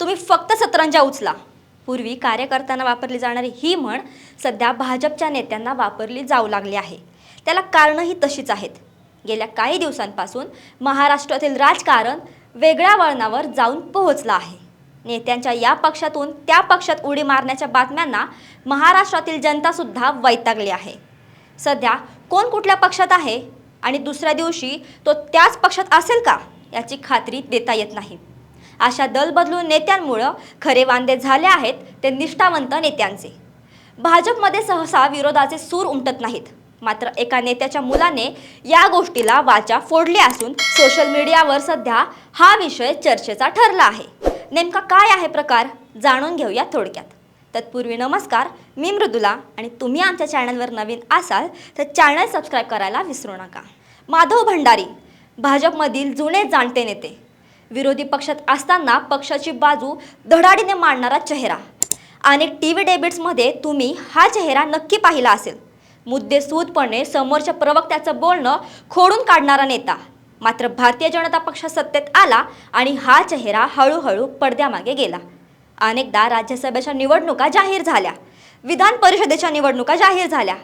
तुम्ही फक्त सतरंजा उचला. पूर्वी कार्यकर्त्यांना वापरली जाणारी ही म्हण सध्या भाजपच्या नेत्यांना वापरली जाऊ लागली आहे. त्याला कारणंही तशीच आहेत. गेल्या काही दिवसांपासून महाराष्ट्रातील राजकारण वेगळ्या वळणावर जाऊन पोहोचलं आहे. नेत्यांच्या या पक्षातून त्या पक्षात उडी मारण्याच्या बातम्यांना महाराष्ट्रातील जनतासुद्धा वैतागली आहे. सध्या कोण कुठल्या पक्षात आहे आणि दुसऱ्या दिवशी तो त्याच पक्षात असेल का याची खात्री देता येत नाही. अशा दल बदलून नेत्यांमुळं खरे वांदे झाले आहेत ते निष्ठावंत नेत्यांचे. भाजपमध्ये सहसा विरोधाचे सूर उमटत नाहीत. मात्र एका नेत्याच्या मुलाने या गोष्टीला वाचा फोडली असून सोशल मीडियावर सध्या हा विषय चर्चेचा ठरला आहे. नेमका काय आहे प्रकार? जाणून घेऊया थोडक्यात. तत्पूर्वी नमस्कार मी मृदुला आणि तुम्ही आमच्या चॅनलवर नवीन असाल तर चॅनल सबस्क्राईब करायला विसरू नका. माधव भंडारी भाजपमधील जुने जाणते नेते. विरोधी पक्षात असताना पक्षाची बाजू धडाडीने मांडणारा चेहरा. अनेक टी व्ही डेबिट्समध्ये तुम्ही हा चेहरा नक्की पाहिला असेल. मुद्देसूदपणे समोरच्या प्रवक्त्याचं बोलणं खोडून काढणारा नेता. मात्र भारतीय जनता पक्ष सत्तेत आला आणि हा चेहरा हळूहळू पडद्यामागे गेला. अनेकदा राज्यसभेच्या निवडणुका जाहीर झाल्या. विधान परिषदेच्या निवडणुका जाहीर झाल्या.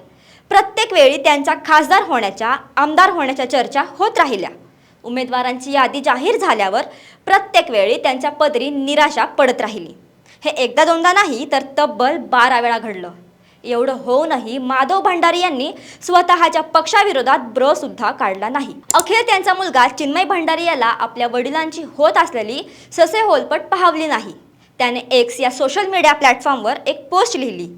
प्रत्येक वेळी त्यांचा खासदार होण्याच्या आमदार होण्याच्या चर्चा होत राहिल्या. उमेदवारांची यादी जाहीर झाल्यावर प्रत्येक वेळी त्यांच्या पदरी निराशा पडत राहिली. हे एकदा दोनदा नाही तर तब्बल बारा वेळा घडलं. एवढं होऊनही माधव भंडारी यांनी स्वतःच्या पक्षाविरोधात ब्र सुद्धा काढला नाही. अखेर त्यांचा मुलगा चिन्मय भंडारी याला आपल्या वडिलांची होत असलेली ससे होलपट पाहावली नाही. त्याने एक्स या सोशल मीडिया प्लॅटफॉर्मवर एक पोस्ट लिहिली.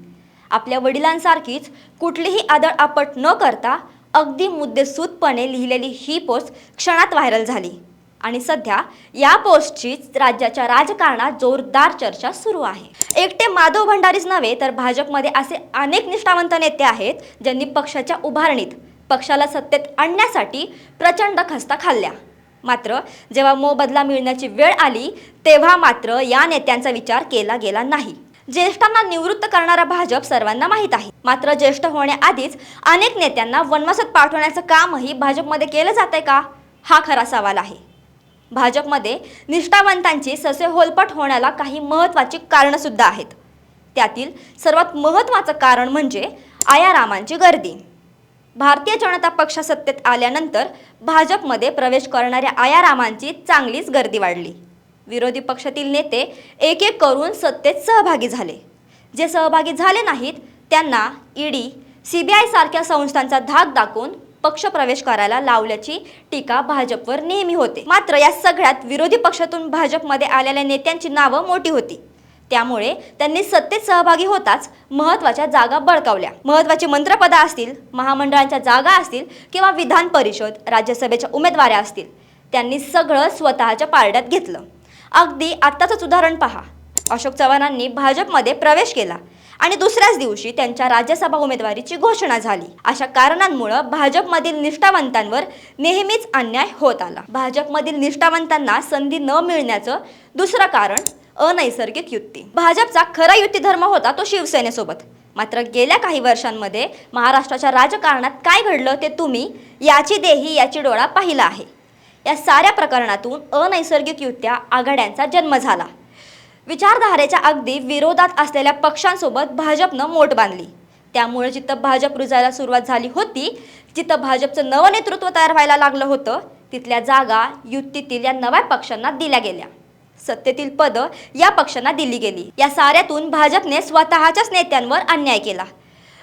आपल्या वडिलांसारखीच कुठलीही आदळ आपट न करता अगदी मुद्देसूदपणे लिहिलेली ही पोस्ट क्षणात व्हायरल झाली. आणि सध्या या पोस्टचीच राज्याच्या राजकारणात जोरदार चर्चा सुरू आहे. एकटे माधव भंडारीच नव्हे तर भाजपमध्ये असे अनेक निष्ठावंत नेते आहेत ज्यांनी पक्षाच्या उभारणीत पक्षाला सत्तेत आणण्यासाठी प्रचंड खस्ता खाल्ल्या. मात्र जेव्हा मोबदला मिळण्याची वेळ आली तेव्हा मात्र या नेत्यांचा विचार केला गेला नाही. ज्येष्ठांना निवृत्त करणारा भाजप सर्वांना माहीत आहे. मात्र ज्येष्ठ होण्याआधीच अनेक नेत्यांना वनवासात पाठवण्याचं कामही भाजपमध्ये केलं जातंय का? हा खरा सवाल आहे. भाजपमध्ये निष्ठावंतांची ससे होलपट होण्याला काही महत्त्वाची कारणंसुद्धा आहेत. त्यातील सर्वात महत्त्वाचं कारण म्हणजे आयारामांची गर्दी. भारतीय जनता पक्ष सत्तेत आल्यानंतर भाजपमध्ये प्रवेश करणाऱ्या आयारामांची चांगलीच गर्दी वाढली. विरोधी पक्षातील नेते एक एक करून सत्तेत सहभागी झाले. जे सहभागी झाले नाहीत त्यांना ईडी सी बी आय सारख्या संस्थांचा धाक दाखवून पक्ष प्रवेश करायला लावल्याची टीका भाजपवर नेहमी होते. मात्र या सगळ्यात विरोधी पक्षातून भाजपमध्ये आलेल्या नेत्यांची नावं मोठी होती. त्यामुळे त्यांनी सत्तेत सहभागी होताच महत्त्वाच्या जागा बळकावल्या. महत्त्वाची मंत्रपदा असतील महामंडळांच्या जागा असतील किंवा विधान परिषद राज्यसभेच्या उमेदवाऱ्या असतील त्यांनी सगळं स्वतःच्या पारड्यात घेतलं. अगदी आत्ताचंच उदाहरण पहा. अशोक चव्हाणांनी भाजपमध्ये प्रवेश केला आणि दुसऱ्याच दिवशी त्यांच्या राज्यसभा उमेदवारीची घोषणा झाली. अशा कारणांमुळं भाजपमधील निष्ठावंतांवर नेहमीच अन्याय होत आला. भाजपमधील निष्ठावंतांना संधी न मिळण्याचं दुसरं कारण अनैसर्गिक युती भाजपचा खरा युती धर्म होता तो शिवसेनेसोबत. मात्र गेल्या काही वर्षांमध्ये महाराष्ट्राच्या राजकारणात काय घडलं ते तुम्ही याची देही याची डोळा पाहिला आहे. या साऱ्या प्रकरणातून अनैसर्गिक युत्या आघाड्यांचा जन्म झाला. विचारधारेच्या अगदी विरोधात असलेल्या पक्षांसोबत भाजपनं मोठ बांधली. त्यामुळे जिथं भाजप रुजायला सुरुवात झाली होती जिथं भाजपचं नवं नेतृत्व तयार व्हायला लागलं होतं तिथल्या जागा युतीतील या नव्या पक्षांना दिल्या गेल्या. सत्तेतील पदं या पक्षांना दिली गेली. या साऱ्यातून भाजपने स्वतःच्याच नेत्यांवर अन्याय केला.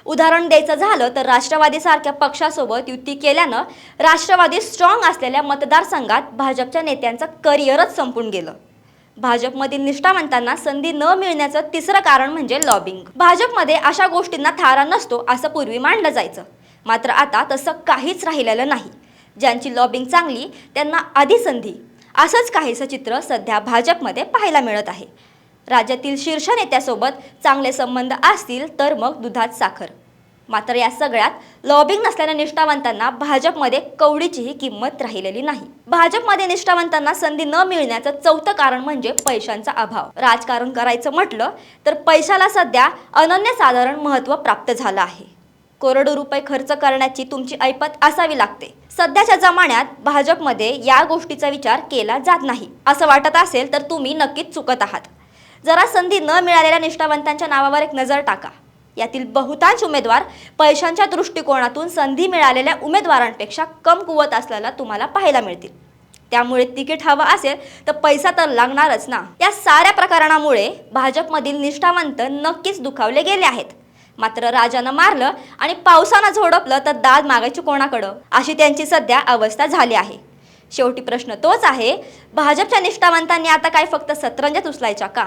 उदाहरण द्यायचं झालं तर राष्ट्रवादीसारख्या पक्षासोबत युती केल्यानं राष्ट्रवादी स्ट्रॉंग असलेल्या मतदारसंघात भाजपच्या नेत्यांचं करिअरच संपून गेलं. भाजपमधील निष्ठावंतांना संधी न मिळण्याचं तिसरं कारण म्हणजे लॉबिंग भाजपमध्ये अशा गोष्टींना थारा नसतो असं पूर्वी मांडलं जायचं. मात्र आता तसं काहीच राहिलेलं नाही. ज्यांची लॉबिंग चांगली त्यांना आधी संधी. असंच काहीसं चित्र सध्या भाजपमध्ये पाहायला मिळत आहे. राज्यातील शीर्ष नेत्यासोबत चांगले संबंध असतील तर मग दुधात साखर. मात्र या सगळ्यात लॉबिंग नसलेल्या निष्ठावंतांना भाजपमध्ये कवडीचीही किंमत राहिलेली नाही. भाजपमध्ये निष्ठावंतांना संधी न मिळण्याचं चौथं कारण म्हणजे पैशांचा अभाव. राजकारण करायचं म्हटलं तर पैशाला सध्या अनन्यसाधारण महत्त्व प्राप्त झालं आहे. करोडो रुपये खर्च करण्याची तुमची ऐपत असावी लागते. सध्याच्या जमान्यात भाजपमध्ये या गोष्टीचा विचार केला जात नाही. असं वाटत असेल तर तुम्ही नक्कीच चुकत आहात. जरा संधी न मिळालेल्या निष्ठावंतांच्या नावावर एक नजर टाका. यातील बहुतांश उमेदवार पैशांच्या दृष्टिकोनातून संधी मिळालेल्या उमेदवारांपेक्षा कम कुवत असलेला तुम्हाला पाहायला मिळतील. त्यामुळे तिकीट हवं असेल तर पैसा तर लागणारच ना. या साऱ्या प्रकरणामुळे भाजपमधील निष्ठावंत नक्कीच दुखावले गेले आहेत. मात्र राजानं मारलं आणि पावसानं झोडपलं तर दाद मागायची कोणाकडं? अशी त्यांची सध्या अवस्था झाली आहे. शेवटी प्रश्न तोच आहे भाजपच्या निष्ठावंतांनी आता काय फक्त सतरंजात उचलायच्या का?